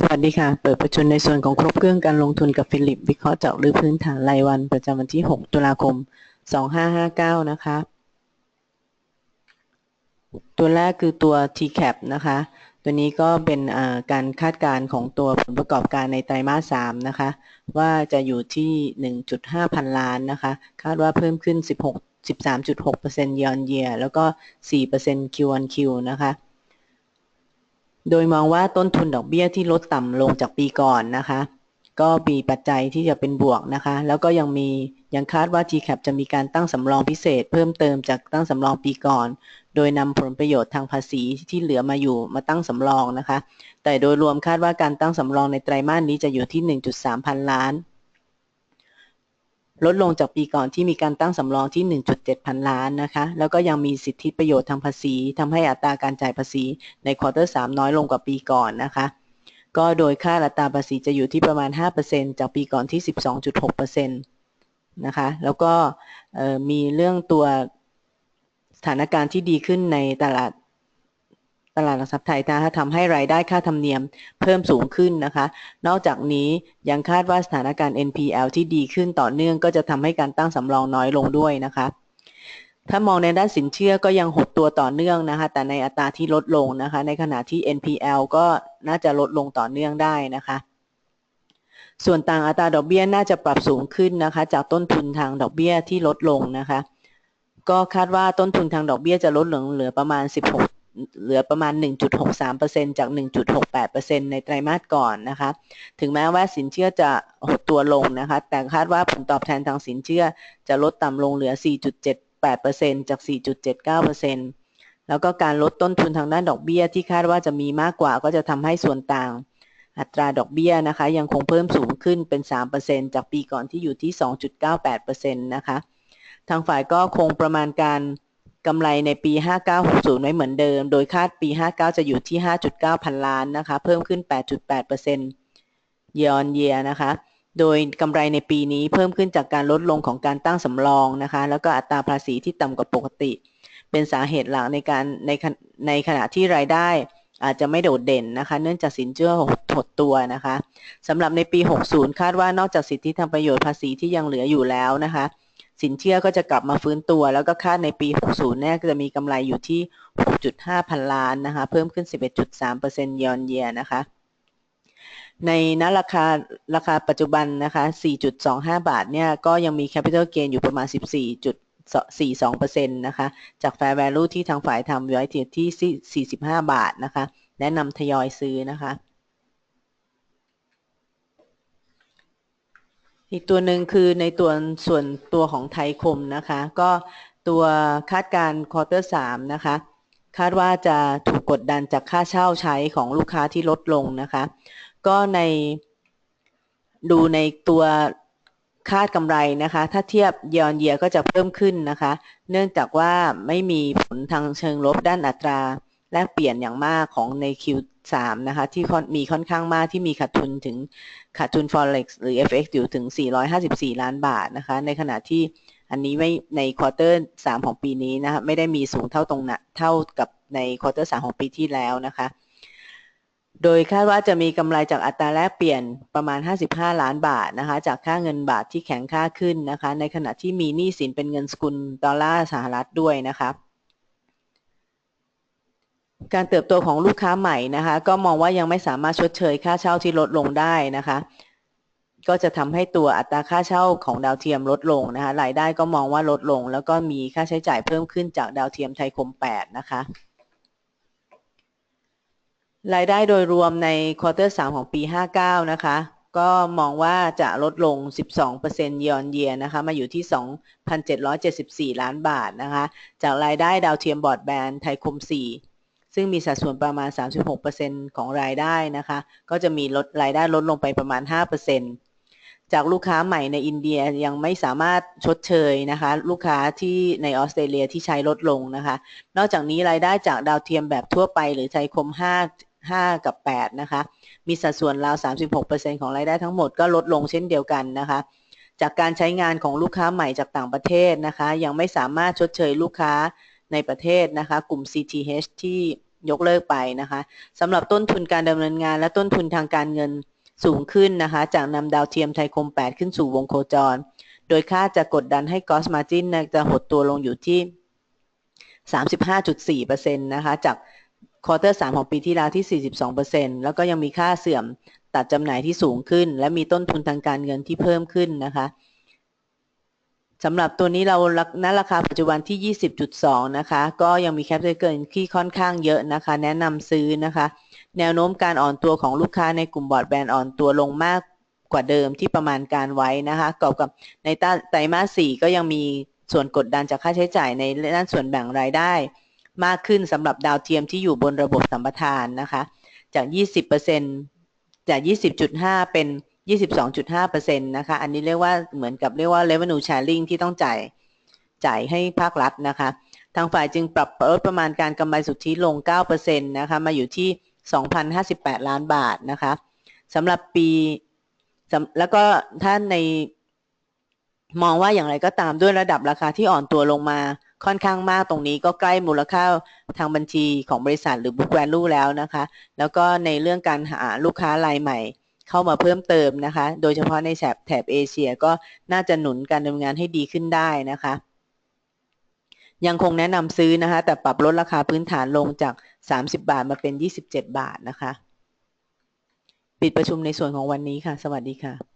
สวัสดีค่ะ เปิดประชุมในส่วนของครบเครื่องการลงทุนกับฟิลิป วิเคราะห์เจาะลึกพื้นฐานรายวันประจำวันที่ 6 ตุลาคม 2559 นะคะ ตัวแรกคือตัว TCAP นะคะ ตัวนี้ก็เป็นการคาดการณ์ของตัวผลประกอบการในไตรมาส 3 นะคะ ว่าจะอยู่ที่ 1.5 พันล้านนะคะ คาดว่าเพิ่มขึ้น 16 13.6% year on year แล้วก็ 4% Q on Q นะคะ โดยมองว่าต้นทุนดอกเบี้ยที่ลดต่ำลงจากปีก่อนนะคะ ก็มีปัจจัยที่จะเป็นบวกนะคะ แล้วก็ยังมียังคาดว่า GCAP จะมีการตั้งสำรองพิเศษ เพิ่มเติมจากตั้งสำรองปีก่อน โดยนำผลประโยชน์ทางภาษีที่เหลือมาอยู่มาตั้งสำรองนะคะ แต่โดยรวมคาดว่าการตั้งสำรองในไตรมาสนี้จะอยู่ที่ 1.3 พันล้าน ลดลงจากปีก่อนที่มีการตั้งสำรองที่ 1.7 พันล้านนะคะ แล้วก็ยังมีสิทธิประโยชน์ทางภาษีทำให้อัตราการจ่ายภาษีในควอเตอร์3น้อยลงกว่าปีก่อนนะคะ ก็โดยค่าอัตราภาษีจะอยู่ที่ประมาณ 5%จากปีก่อนที่ 12.6%นะคะ แล้วก็มีเรื่องตัวสถานการณ์ที่ดีขึ้นในตลาด ตลาดหลักทรัพย์ไทยนะคะทำให้รายได้ค่าธรรมเนียมเพิ่มสูงขึ้นนะคะ นอกจากนี้ยังคาดว่าสถานการณ์ NPL ที่ดีขึ้นต่อเนื่องก็จะทำให้การตั้งสำรองน้อยลงด้วยนะคะ ถ้ามองในด้านสินเชื่อก็ยังหดตัวต่อเนื่องนะคะ แต่ในอัตราที่ลดลงนะคะ ในขณะที่ NPL ก็น่าจะลดลงต่อเนื่องได้นะคะส่วนต่างอัตราดอกเบี้ยน่าจะปรับสูงขึ้นนะคะ จากต้นทุนทางดอกเบี้ยที่ลดลงนะคะ ก็คาดว่าต้นทุนทางดอกเบี้ยจะลดลงเหลือประมาณ16 เหลือประมาณ 1.63%จาก 1.68%ในไตรมาสก่อนนะคะ ถึงแม้ว่าสินเชื่อจะหดตัวลงนะคะ แต่คาดว่าผลตอบแทนทางสินเชื่อจะลดต่ำลงเหลือ 4.78%จาก 4.79%แล้วก็การลดต้นทุนทางด้านดอกเบี้ยที่คาดว่าจะมีมากกว่าก็จะทำให้ส่วนต่าง อัตราดอกเบี้ยนะคะ ยังคงเพิ่มสูงขึ้นเป็น 3%จากปีก่อนที่อยู่ที่ 2.98%นะคะ ทางฝ่ายก็คงประมาณการ กำไรในปี 5960 ไว้เหมือนเดิม โดยคาดปี 59 จะอยู่ที่ 5.9 พันล้านนะคะ เพิ่มขึ้น 8.8% year on year นะคะ โดยกำไรในปีนี้เพิ่มขึ้นจากการลดลงของการตั้งสำรองนะคะ แล้วก็อัตราภาษีที่ต่ำกว่าปกติ เป็นสาเหตุหลักในการในในขณะที่รายได้อาจจะไม่โดดเด่นนะคะ เนื่องจากสินเชื่อหดตัวนะคะสำหรับในปี 60 คาดว่านอกจากสิทธิทางประโยชน์ภาษีที่ยังเหลืออยู่แล้วนะคะ สินเชื่อก็จะกลับมาฟื้นตัว แล้วก็คาดในปี 60เนี่ยจะมีกำไรอยู่ที่ 6.5 พันล้านนะคะ เพิ่มขึ้น 11.3%ยอนเยียนะคะ ในนัราคาราคาปัจจุบันนะคะ 4.25 บาทเนี่ยก็ยังมี capital gain อยู่ประมาณ 14.42%นะคะ จาก fair value ที่ทางฝ่ายทำไว้ที่ 45 บาทนะคะ แนะนำทยอยซื้อนะคะ อีกตัวหนึ่งคือในตัวส่วนตัวของไทยคมนะคะ ก็ตัวคาดการควอเตอร์สามนะคะ คาดว่าจะถูกกดดันจากค่าเช่าใช้ของลูกค้าที่ลดลงนะคะ ก็ในดูในตัวคาดกำไรนะคะ ถ้าเทียบยอนเยียก็จะเพิ่มขึ้นนะคะ เนื่องจากว่าไม่มีผลทางเชิงลบด้านอัตราแลกเปลี่ยนอย่างมากของใน Q 3นะคะที่มีค่อนข้างมากที่มีขาดทุนถึงขาดทุน forex หรือ fx อยู่ถึง 454 ล้านบาทนะคะในขณะที่อันนี้ไม่ในควอเตอร์3ของปีนี้นะคะไม่ได้มีสูงเท่าตรงนะเท่ากับในควอเตอร์3ของปีที่แล้วนะคะโดยคาดว่าจะมีกำไรจากอัตราแลกเปลี่ยนประมาณ 55 ล้านบาทนะคะจากค่าเงินบาทที่แข็งค่าขึ้นนะคะในขณะที่มีหนี้สินเป็นเงินสกุลดอลลาร์สหรัฐด้วยนะคะ การเติบโตของลูกค้าใหม่นะคะ ก็มองว่ายังไม่สามารถชดเชยค่าเช่าที่ลดลงได้นะคะ ก็จะทำให้ตัวอัตราค่าเช่าของดาวเทียมลดลงนะคะรายได้ก็มองว่าลดลง แล้วก็มีค่าใช้จ่ายเพิ่มขึ้นจากดาวเทียมไทยคม 8 นะคะรายได้โดยรวมในควอเตอร์3ของปี 59 นะคะ ก็มองว่าจะลดลง 12%เยอนเยียนะคะ มาอยู่ที่ 2,774 ล้านบาทนะคะ จากรายได้ดาวเทียมบอร์ดแบนด์ไทยคม 4 ซึ่งมีสัดส่วนประมาณ 36%ของรายได้นะคะ ก็จะมีลดรายได้ลดลงไปประมาณ 5%จากลูกค้าใหม่ในอินเดียยังไม่สามารถชดเชยนะคะ ลูกค้าที่ในออสเตรเลียที่ใช้ลดลงนะคะ นอกจากนี้รายได้จากดาวเทียมแบบทั่วไป หรือไทยคม 5 5 กับ 8 นะคะ มีสัดส่วนราว 36%ของรายได้ทั้งหมดก็ลดลงเช่นเดียวกันนะคะ จากการใช้งานของลูกค้าใหม่จากต่างประเทศนะคะ ยังไม่สามารถชดเชยลูกค้า ในประเทศนะคะ กลุ่ม CTH ที่ยกเลิกไปนะคะสำหรับต้นทุนการดำเนินงานและต้นทุนทางการเงินสูงขึ้นนะคะ จากนำดาวเทียมไทยคม 8 ขึ้นสู่วงโคจร โดยค่าจะกดดันให้ gross margin นจะหดตัวลงอยู่ที่ 35.4%นะคะ จากควอเตอร์3ของปีที่แล้วที่ 42%แล้วก็ยังมีค่าเสื่อมตัดจำหน่ายที่สูงขึ้น และมีต้นทุนทางการเงินที่เพิ่มขึ้นนะคะ สำหรับตัวนี้เราณราคาปัจจุบันที่ 20.2 นะคะ ก็ยังมีแคปเกินที่ค่อนข้างเยอะนะคะ แนะนำซื้อนะคะ แนวโน้มการอ่อนตัวของลูกค้าในกลุ่มบอร์ดแบนด์อ่อนตัวลงมากกว่าเดิมที่ประมาณการไว้นะคะกอบกับในไตรมาส 4 ก็ยังมีส่วนกดดันจากค่าใช้จ่ายในด้านส่วนแบ่งรายได้ มากขึ้นสำหรับดาวเทียมที่อยู่บนระบบสัมปทานนะคะ จาก 20%จาก 20.5 เป็น 22.5%นะคะ อันนี้เรียกว่าเหมือนกับเรียกว่า revenue sharing ที่ต้องจ่ายจ่ายให้ภาครัฐนะคะ ทางฝ่ายจึงปรับลดประมาณการกำไรสุทธิลง 9%นะคะ มาอยู่ที่ 2,058 ล้านบาทนะคะสำหรับปีแล้วก็ถ้าในมองว่าอย่างไรก็ตามด้วยระดับราคาที่อ่อนตัวลงมาค่อนข้างมากตรงนี้ก็ใกล้มูลค่าทางบัญชีของบริษัทหรือ book value แล้วนะคะ แล้วก็ในเรื่องการหาลูกค้ารายใหม่ เข้ามาเพิ่มเติมนะคะ โดยเฉพาะในแถบแถบเอเชียก็น่าจะหนุนการดำเนินงานให้ดีขึ้นได้นะคะ ยังคงแนะนำซื้อนะคะ แต่ปรับลดราคาพื้นฐานลงจาก 30 บาทมาเป็น 27 บาทนะคะ ปิดประชุมในส่วนของวันนี้ค่ะ สวัสดีค่ะ